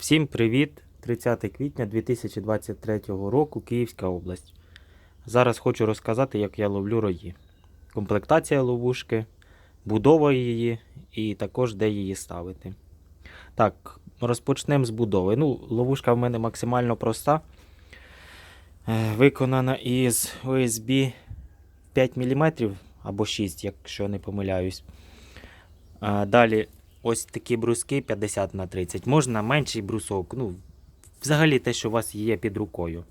Всім привіт! 30 квітня 2023 року Київська область. Зараз хочу розказати, як я ловлю рої. Комплектація ловушки, будова її і також де її ставити. Так, розпочнемо з будови. Ну, ловушка в мене максимально проста. Е, Виконана із OSB 5 мм або 6, якщо не помиляюсь. Далі ось такі бруски 50 на 30. Можна менший брусок. Ну, взагалі те, що у вас є під рукою.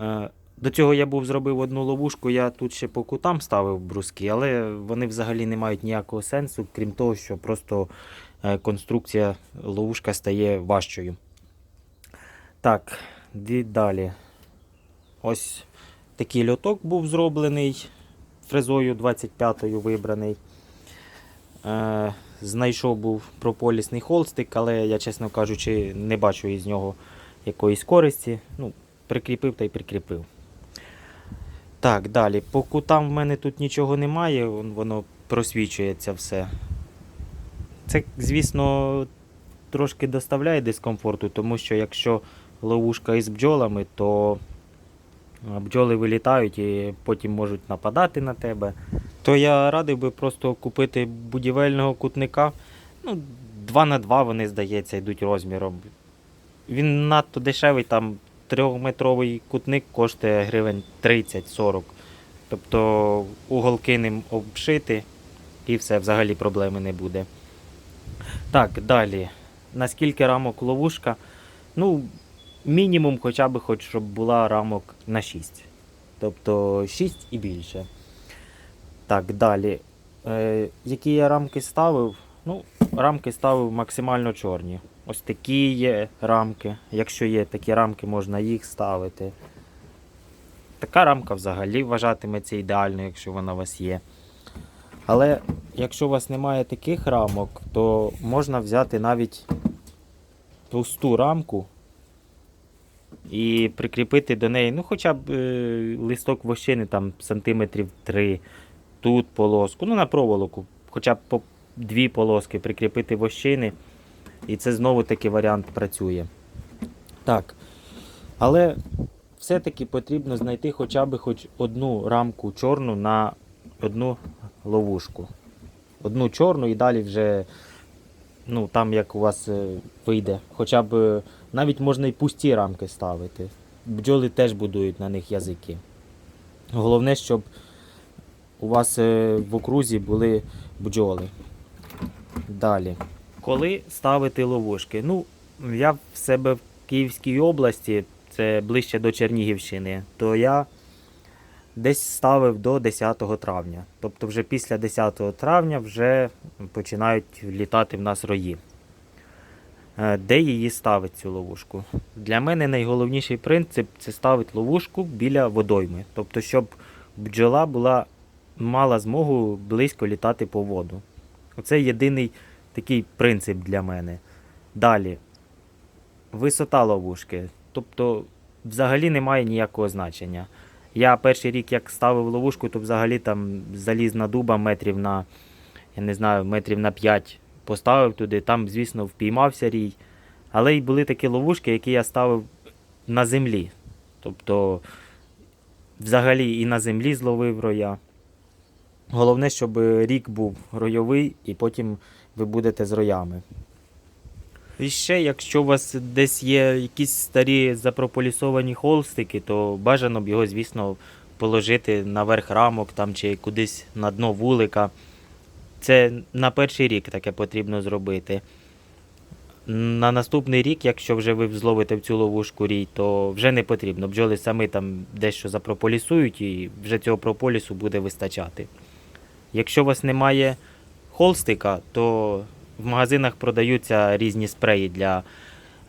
Е, До цього я був зробив одну ловушку, я тут ще по кутам ставив бруски, але вони взагалі не мають ніякого сенсу, крім того, що просто е, конструкція ловушка стає важчою. Так, далі. Ось такий льоток був зроблений фрезою 25-ю вибраний. Е, знайшов був прополісний холстик, але я, чесно кажучи, не бачу із нього якоїсь користі. Ну, прикріпив та й прикріпив. Так, далі. По кутам в мене тут нічого немає, воно просвічується все. Це, звісно, трошки доставляє дискомфорту, тому що якщо ловушка із бджолами, то бджоли вилітають і потім можуть нападати на тебе. То я радив би просто купити будівельного кутника. Ну, 2 на 2 вони, здається, йдуть розміром. Він надто дешевий, там трьохметровий кутник коштує гривень 30-40. Тобто уголки ним обшити і все, взагалі проблеми не буде. Так, далі. Наскільки рамок ловушка? Ну, мінімум хоча б хоч щоб була рамок на 6. Тобто 6 і більше. Так, далі. Е, які я рамки ставив? Ну, рамки ставив максимально чорні. Ось такі є рамки. Якщо є такі рамки, можна їх ставити. Така рамка взагалі вважатиметься ідеальною, якщо вона у вас є. Але якщо у вас немає таких рамок, то можна взяти навіть пусту рамку і прикріпити до неї, ну, хоча б е, листок вощини там сантиметрів 3, тут полоску, ну на проволоку, хоча б по дві полоски прикріпити вощини. І це знову таки варіант працює. Так. Але все-таки потрібно знайти хоча б хоч одну рамку чорну на одну ловушку. Одну чорну і далі вже ну, там як у вас е, вийде. Хоча б е, навіть можна і пусті рамки ставити. Бджоли теж будують на них язики. Головне, щоб у вас е, в окрузі були бджоли. Далі. Коли ставити ловушки? Ну, я в себе в Київській області, це ближче до Чернігівщини, то я десь ставив до 10 травня. Тобто вже після 10 травня вже починають літати в нас рої. Е, Де її ставить цю ловушку? Для мене найголовніший принцип це ставити ловушку біля водойми. Тобто, щоб бджола була, мала змогу близько літати по воду. Оце єдиний такий принцип для мене. Далі. Висота ловушки. Тобто, взагалі немає ніякого значення. Я перший рік, як ставив ловушку, то взагалі там залізна дуба метрів на, я не знаю, метрів на 5 поставив туди. Там, звісно, впіймався рій. Але й були такі ловушки, які я ставив на землі. Тобто, взагалі і на землі зловив роя. Головне, щоб рік був ройовий, і потім ви будете з роями. І ще, якщо у вас десь є якісь старі запрополісовані холстики, то бажано б його, звісно, положити наверх рамок там, чи кудись на дно вулика. Це на перший рік таке потрібно зробити. На наступний рік, якщо вже ви зловите в цю ловушку рій, то вже не потрібно. Бджоли самі там дещо запрополісують і вже цього прополісу буде вистачати. Якщо у вас немає холстика, то в магазинах продаються різні спреї для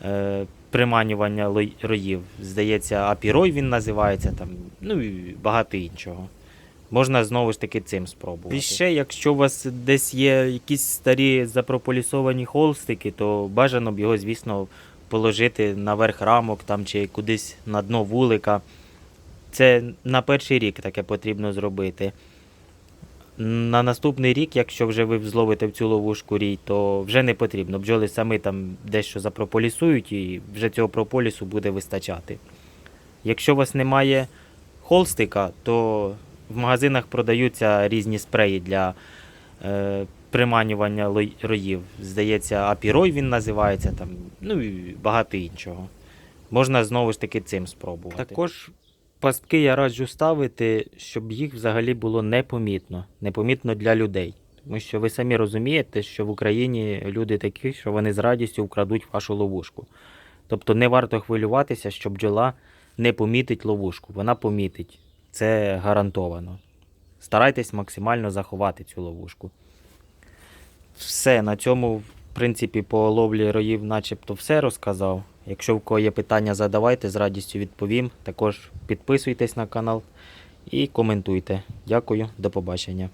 е, приманювання роїв. Здається, апірой він називається, там, ну і багато іншого. Можна знову ж таки цим спробувати. І ще, якщо у вас десь є якісь старі запрополісовані холстики, то бажано б його, звісно, положити наверх рамок там, чи кудись на дно вулика. Це на перший рік таке потрібно зробити. На наступний рік, якщо вже ви зловите в цю ловушку рій, то вже не потрібно. Бджоли самі там дещо запрополісують і вже цього прополісу буде вистачати. Якщо у вас немає холстика, то в магазинах продаються різні спреї для е, приманювання роїв. Здається, апірой він називається, там, ну і багато іншого. Можна знову ж таки цим спробувати. Також пастки я раджу ставити, щоб їх взагалі було непомітно, непомітно для людей. Тому що ви самі розумієте, що в Україні люди такі, що вони з радістю вкрадуть вашу ловушку. Тобто не варто хвилюватися, що бджола не помітить ловушку. Вона помітить. Це гарантовано. Старайтесь максимально заховати цю ловушку. Все, на цьому, в принципі, по ловлі роїв начебто все розказав. Якщо в кого є питання, задавайте, з радістю відповім. Також підписуйтесь на канал і коментуйте. Дякую, до побачення.